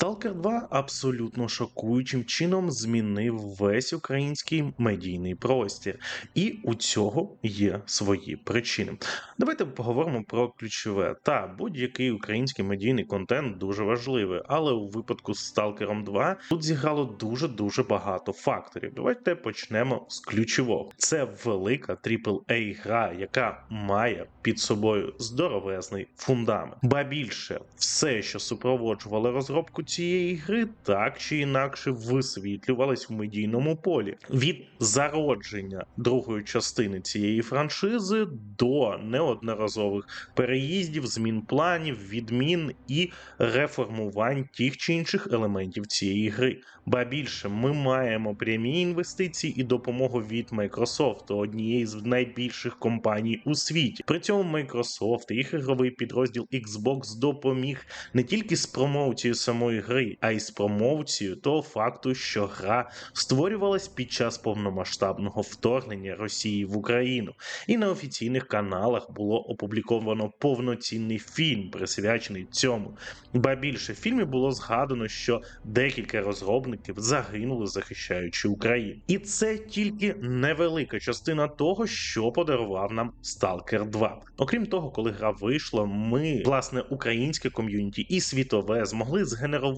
Stalker 2 абсолютно шокуючим чином змінив весь український медійний простір, і у цього є свої причини. Давайте поговоримо про ключове. Та будь-який український медійний контент дуже важливий, але у випадку з Stalker 2 тут зіграло дуже дуже багато факторів. Давайте почнемо з ключового. Це велика aaa гра, яка має під собою здоровезний фундамент. Ба більше, все, що супроводжувало розробку цієї гри, так чи інакше висвітлювалось в медійному полі від зародження другої частини цієї франшизи до неодноразових переїздів, змін планів, відмін і реформувань тих чи інших елементів цієї гри. Ба більше ми маємо прямі інвестиції і допомогу від Microsoft, однієї з найбільших компаній у світі. При цьому Microsoft і їх ігровий підрозділ Xbox допоміг не тільки з промоцією самої гри, а й з промоцією того факту, що гра створювалась під час повномасштабного вторгнення Росії в Україну, і на офіційних каналах було опубліковано повноцінний фільм, присвячений цьому. Ба більше в фільмі було згадано, що декілька розробників загинули, захищаючи Україну, і це тільки невелика частина того, що подарував нам Stalker 2. Окрім того, коли гра вийшла, ми, власне, українське ком'юніті і світове змогли згенерувати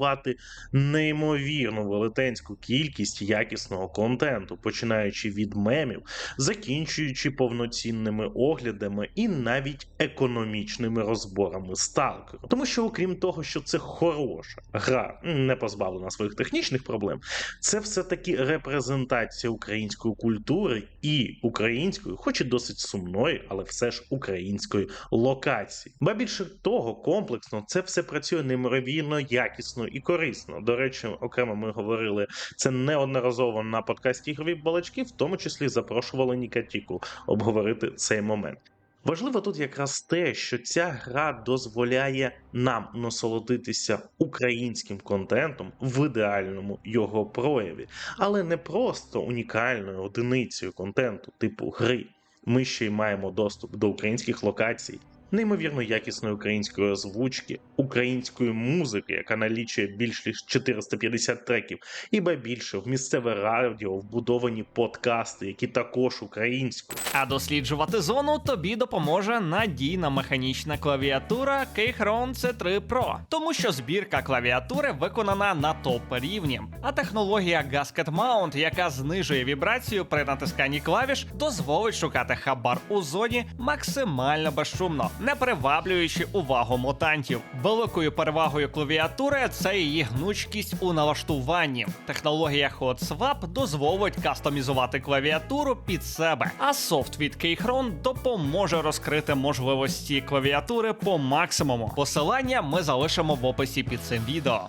неймовірну велетенську кількість якісного контенту, починаючи від мемів, закінчуючи повноцінними оглядами і навіть економічними розборами сталкеру. Тому що, окрім того, що це хороша гра, не позбавлена своїх технічних проблем, це все таки репрезентація української культури і української, хоч і досить сумної, але все ж української локації. Ба більше того, комплексно це все працює неймовірно якісно і корисно. До речі, окремо ми говорили це неодноразово на подкасті ігрові балачки, в тому числі запрошували Нікатіку обговорити цей момент. Важливо тут якраз те, що ця гра дозволяє нам насолодитися українським контентом в ідеальному його прояві, але не просто унікальною одиницею контенту типу гри. Ми ще й маємо доступ до українських локацій, неймовірно якісної української озвучки, української музики, яка налічує більш ніж 450 треків, і ба більше в місцеве радіо вбудовані подкасти, які також українською. А досліджувати зону тобі допоможе надійна механічна клавіатура Keychron C3 Pro, тому що збірка клавіатури виконана на топ рівні. А технологія Gasket Mount, яка знижує вібрацію при натисканні клавіш, дозволить шукати хабар у зоні максимально безшумно, не приваблюючи увагу мутантів. Великою перевагою клавіатури це її гнучкість у налаштуванні. Технологія HotSwap дозволить кастомізувати клавіатуру під себе, а софт від Keychron допоможе розкрити можливості клавіатури по максимуму. Посилання ми залишимо в описі під цим відео.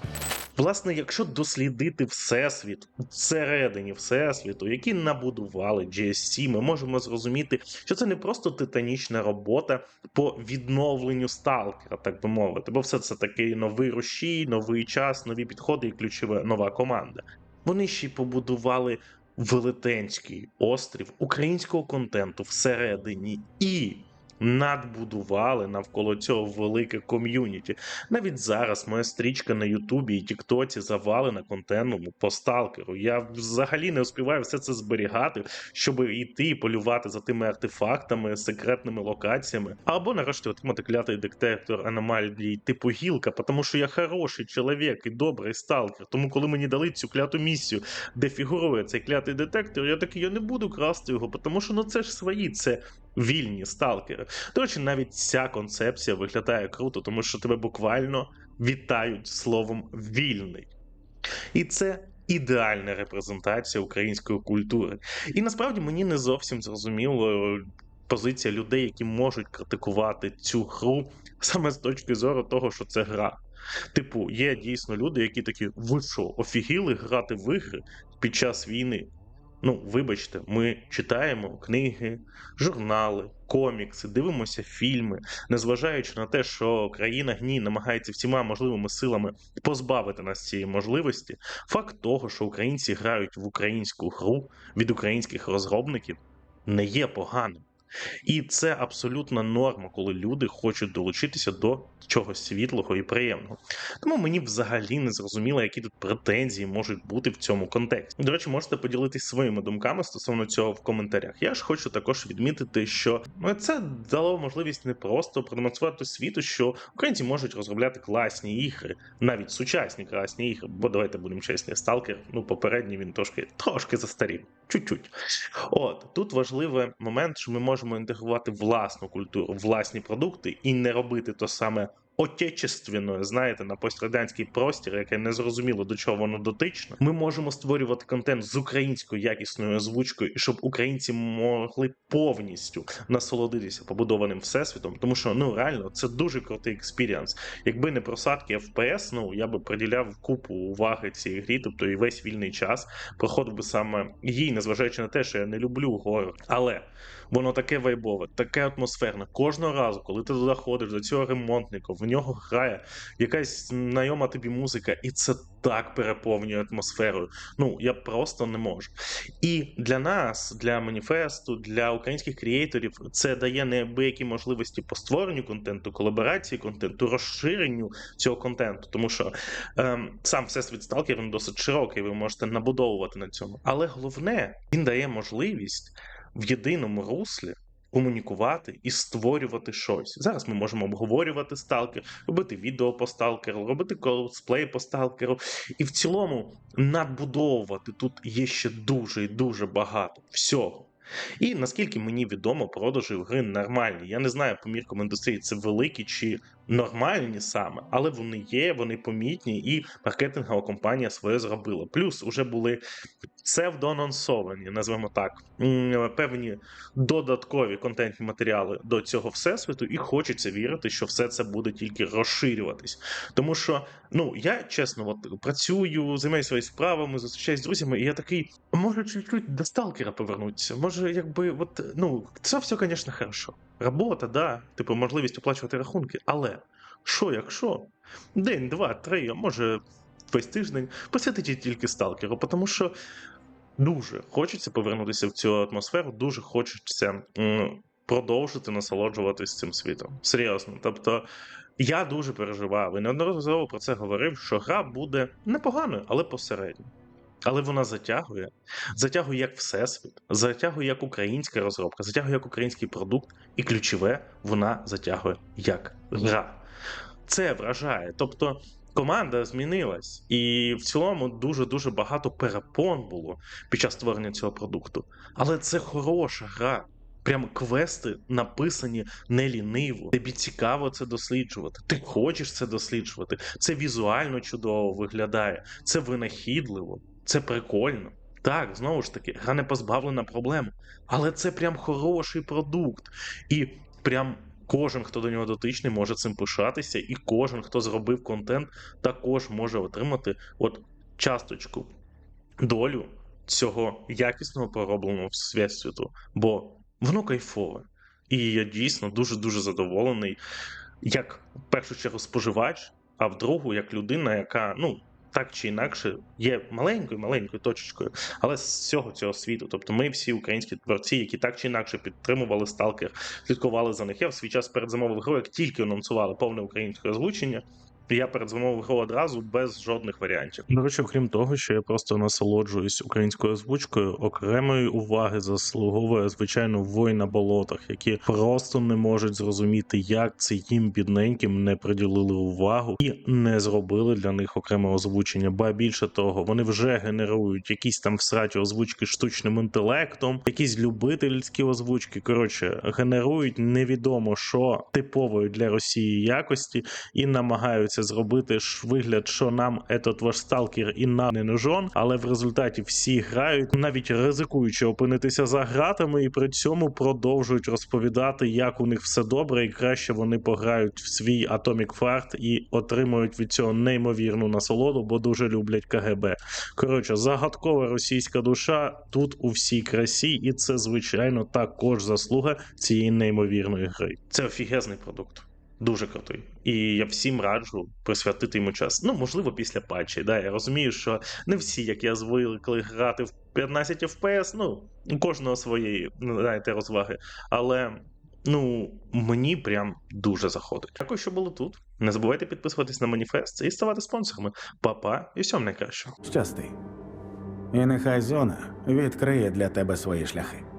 Власне, якщо дослідити всесвіт всередині всесвіту, які набудували GSC, ми можемо зрозуміти, що це не просто титанічна робота по відновленню сталкера, так би мовити, бо все це такий новий рушій, новий час, нові підходи і ключова нова команда. Вони ще й побудували велетенський острів українського контенту всередині і надбудували навколо цього велике ком'юніті. Навіть зараз моя стрічка на Ютубі і Тіктоці завалена контентом по сталкеру. Я взагалі не успіваю все це зберігати, щоб йти і полювати за тими артефактами, секретними локаціями, або нарешті отримати клятий детектор аномалій типу гілка, тому що я хороший чоловік і добрий сталкер. Тому, коли мені дали цю кляту місію, де фігурує цей клятий детектор, я такий я не буду красти його, тому що ну це ж свої, це вільні сталкери. До речі, навіть ця концепція виглядає круто, тому що тебе буквально вітають словом вільний. І це. Ідеальна репрезентація української культури. І насправді мені не зовсім зрозуміло позиція людей, які можуть критикувати цю гру саме з точки зору того, що це гра. Типу, є дійсно люди, які такі, ви що, офігіли грати в ігри під час війни. Ну, вибачте, ми читаємо книги, журнали, комікси, дивимося фільми, незважаючи на те, що країна гній намагається всіма можливими силами позбавити нас цієї можливості. Факт того, що українці грають в українську гру від українських розробників, не є поганим. І це абсолютна норма, коли люди хочуть долучитися до чогось світлого і приємного. Тому мені взагалі не зрозуміло, які тут претензії можуть бути в цьому контексті. До речі, можете поділитись своїми думками стосовно цього в коментарях. Я ж хочу також відмітити, що ну, це дало можливість не просто продемонструвати світу, що українці можуть розробляти класні ігри, навіть сучасні класні ігри. Бо давайте будемо чесні, сталкер, ну попередній він трошки трошки застарів, чуть-чуть. От тут важливий момент, що ми можемо інтегрувати власну культуру, власні продукти і не робити то саме отечественною, знаєте, на пострадянський простір, яке не зрозуміло до чого воно дотично. Ми можемо створювати контент з українською якісною озвучкою, і щоб українці могли повністю насолодитися побудованим всесвітом, тому що ну реально це дуже крутий експіріанс. Якби не просадки FPS, ну я би приділяв купу уваги цій грі, тобто і весь вільний час проходив би саме їй, незважаючи на те, що я не люблю горор. Але воно таке вайбове, таке атмосферне. Кожного разу, коли ти заходиш до цього ремонтника, в нього грає якась знайома тобі музика, і це так переповнює атмосферою. Ну я просто не можу. І для нас, для маніфесту, для українських креаторів, це дає неабиякі можливості по створенню контенту, колаборації контенту, розширенню цього контенту, тому що ем, сам всесвіт сталкер він досить широкий, ви можете набудовувати на цьому. Але головне, він дає можливість в єдиному руслі. Комунікувати і створювати щось. Зараз ми можемо обговорювати сталкер, робити відео по сталкеру, робити косплей по сталкеру. І в цілому надбудовувати тут є ще дуже і дуже багато всього. І наскільки мені відомо, продажі гри нормальні. Я не знаю по міркам індустрії, це великі чи нормальні саме, але вони є, вони помітні, і маркетингова компанія своє зробила. Плюс уже були псевдоанонсовані, назвемо так, певні додаткові контентні матеріали до цього всесвіту, і хочеться вірити, що все це буде тільки розширюватись. Тому що, ну я чесно, от працюю, займаюся своїми справами, зустрічаюсь з друзями, і я такий, може, чуть-чуть до сталкера повернутися. Може, якби, от, ну, це все, звісно, хорошо. Робота, да, типу, можливість оплачувати рахунки, але що, якщо день, два, три, а може весь тиждень посвятити тільки сталкеру, тому що дуже хочеться повернутися в цю атмосферу, дуже хочеться продовжити насолоджуватись цим світом. Серйозно. Тобто. Я дуже переживав і неодноразово про це говорив, що гра буде непоганою, але посередньо. Але вона затягує, затягує як всесвіт, затягує як українська розробка, затягує як український продукт, і ключове, вона затягує як гра. Це вражає. Тобто команда змінилась, і в цілому дуже дуже багато перепон було під час створення цього продукту. Але це хороша гра. Прям квести написані не ліниво. Тобі цікаво це досліджувати. Ти хочеш це досліджувати. Це візуально чудово виглядає, це винахідливо, це прикольно. Так, знову ж таки, гра не позбавлена проблем, але це прям хороший продукт. І прям кожен, хто до нього дотичний, може цим пишатися, і кожен, хто зробив контент, також може отримати от часточку долю цього якісного проробленого всесвіту. Бо воно кайфове. І я дійсно дуже-дуже задоволений, як в першу чергу споживач, а в другу як людина, яка ну так чи інакше є маленькою маленькою точечкою, але з всього цього світу. Тобто, ми всі українські творці, які так чи інакше підтримували сталкер, слідкували за них. Я в свій час передзамовив гру, як тільки анонсували повне українське озвучення. Я передзамовив гру одразу без жодних варіантів. До речі, крім того, що я просто насолоджуюсь українською озвучкою, окремої уваги заслуговує звичайно вой на болотах, які просто не можуть зрозуміти, як це їм бідненьким не приділили увагу і не зробили для них окреме озвучення. Ба більше того, вони вже генерують якісь там всраті озвучки штучним інтелектом, якісь любительські озвучки. Коротше, генерують невідомо що типової для Росії якості і намагаються зробити ж вигляд, що нам этот ваш сталкер і нам не нужен, але в результаті всі грають, навіть ризикуючи опинитися за гратами, і при цьому продовжують розповідати, як у них все добре, і краще вони пограють в свій Atomic Fart і отримують від цього неймовірну насолоду, бо дуже люблять КГБ. Коротше, загадкова російська душа тут у всій красі, і це звичайно також заслуга цієї неймовірної гри. Це офігезний продукт. Дуже крутий. І я всім раджу присвятити йому час. Ну, можливо, після патчі. Да, я розумію, що не всі, як я звикли грати в 15 FPS, ну, у кожного свої, ну, знаєте, розваги. Але ну, мені прям дуже заходить. Дякую, що були тут. Не забувайте підписуватись на маніфест і ставати спонсорами. Па-па і всього найкращого. Щасти. І нехай зона відкриє для тебе свої шляхи.